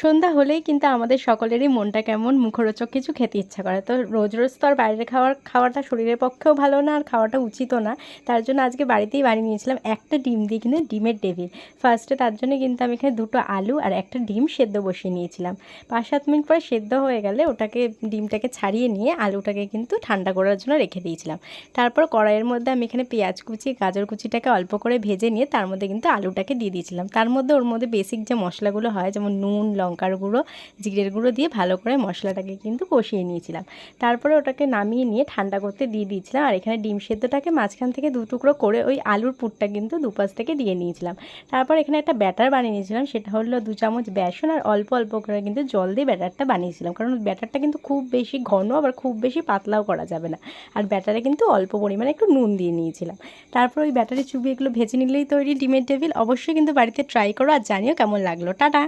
সন্ধ্যা হলেই কিন্তু আমাদের সকলেরই মনটা কেমন মুখরোচক কিছু খেতে ইচ্ছা করে। তো রোজ রোজ তো আর বাইরের খাওয়ার, খাওয়াটা শরীরের পক্ষেও ভালো না আর খাওয়াটা উচিতও না। তার জন্য আজকে বাড়িতেই বানিয়ে নিয়েছিলাম একটা ডিম দিয়ে কিন্তু ডিমের টেবিল। ফার্স্টে তার জন্য কিন্তু আমি এখানে দুটো আলু আর একটা ডিম সেদ্ধ বসিয়ে নিয়েছিলাম। পাঁচ, সাত মিনিট পরে সেদ্ধ হয়ে গেলে ওটাকে, ডিমটাকে ছাড়িয়ে নিয়ে আলুটাকে কিন্তু ঠান্ডা করার জন্য রেখে দিয়েছিলাম। তারপর কড়াইয়ের মধ্যে আমি এখানে পেঁয়াজ কুচি, গাজর কুচিটাকে অল্প করে ভেজে নিয়ে তার মধ্যে কিন্তু আলুটাকে দিয়ে দিয়েছিলাম। তার মধ্যে ওর মধ্যে বেসিক যে মশলাগুলো হয়, যেমন নুন লঙ্কার গুঁড়ো, জিরের গুঁড়ো দিয়ে ভালো করে মশলাটাকে কিন্তু কষিয়ে নিয়েছিলাম। তারপরে ওটাকে নামিয়ে নিয়ে ঠান্ডা করতে দিয়ে দিয়েছিলাম। আর এখানে ডিম সেদ্ধটাকে মাঝখান থেকে দু টুকরো করে ওই আলুর পুরটা কিন্তু দুপাশ থেকে দিয়ে নিয়েছিলাম। তারপর এখানে একটা ব্যাটার বানিয়ে নিয়েছিলাম। সেটা হলো দু চামচ বেসন আর অল্প অল্প করে কিন্তু জল দিয়ে ব্যাটারটা বানিয়েছিলাম। কারণ ব্যাটারটা কিন্তু খুব বেশি ঘন, আবার খুব বেশি পাতলাও করা যাবে না। আর ব্যাটারে কিন্তু অল্প পরিমাণে একটু নুন দিয়ে নিয়েছিলাম। তারপর ওই ব্যাটারে চুবিয়ে এগুলো ভেজে নিলেই তৈরি ডিমের টেবিল। অবশ্যই কিন্তু বাড়িতে ট্রাই করো। আর জানিও কেমন লাগল। টাটা!